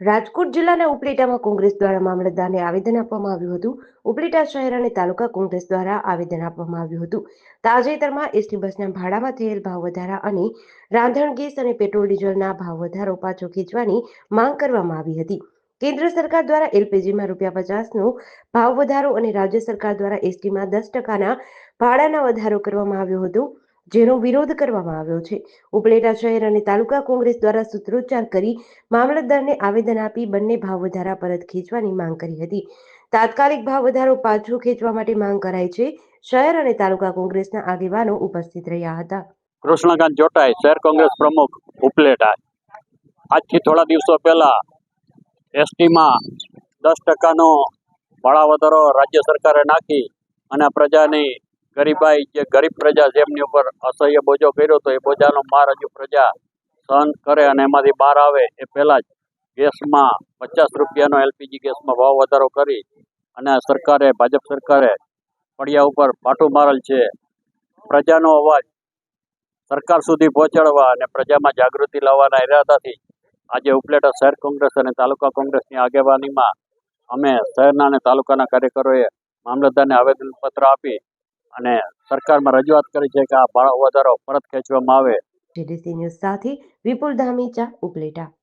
રાજકોટ જિલ્લાના ઉપલેટામાં કોંગ્રેસ દ્વારા મામલતદારને આવેદન આપવામાં આવ્યું હતું. ઉપલેટા શહેર અને તાલુકા કોંગ્રેસ દ્વારા આવેદન આપવામાં આવ્યું હતું. તાજેતરમાં એસટી બસના ભાડામાં થયેલ ભાવ વધારા અને રાંધણ ગેસ અને પેટ્રોલ ડીઝલના ભાવ વધારો પાછો ખેંચવાની માંગ કરવામાં આવી હતી. કેન્દ્ર સરકાર દ્વારા એલપીજીમાં રૂપિયા પચાસનો ભાવ વધારો અને રાજ્ય સરકાર દ્વારા એસટીમાં દસ ટકાના ભાડાના વધારો કરવામાં આવ્યો હતો. જેનો વિરોધ કરવામાં આવ્યો છે. ઉપલેટા શહેર અને તાલુકા કોંગ્રેસ દ્વારા સૂત્રોચ્ચાર કરી મામલતદારને આવેદન આપી બંને ભાવ વધારા પરત ખેંચવાની માંગ કરી હતી. તાત્કાલિક ભાવ વધારો પાછો ખેંચવા માટે માંગ કરાઈ છે. શહેર અને તાલુકા કોંગ્રેસના આગેવાનો ઉપસ્થિત રહ્યા હતા. કૃષ્ણકાંત જોટાઈ, શહેર કોંગ્રેસ પ્રમુખ, ઉપલેટા. આજથી થોડા દિવસો પહેલા એસટીમાં દસ ટકાનો ભાડા વધારો રાજ્ય સરકારે નાખી અને પ્રજાની ગરીબાઈ જે ગરીબ પ્રજા જેમની ઉપર અસહ્ય બોજો કર્યો હતો એ બોજાનો માર હજુ પ્રજા સહન કરે અને એમાંથી બહાર આવે એ પહેલાં જ ગેસમાં પચાસ રૂપિયાનો એલપીજી ગેસમાં ભાવ વધારો કરી અને સરકારે, ભાજપ સરકારે ફળિયા ઉપર પાટું મારેલ છે. પ્રજાનો અવાજ સરકાર સુધી પહોંચાડવા અને પ્રજામાં જાગૃતિ લાવવાના ઇરાદાથી આજે ઉપલેટા શહેર કોંગ્રેસ અને તાલુકા કોંગ્રેસની આગેવાનીમાં અમે શહેરના અને તાલુકાના કાર્યકરોએ મામલતદારને આવેદનપત્ર આપી અને સરકારમાં રજૂઆત કરી છે કે આ ભાવ વધારો પરત ખેંચવામાં આવે. જેડીસી ન્યૂઝ સાથે વિપુલ ધામીચા ઉપલેટા.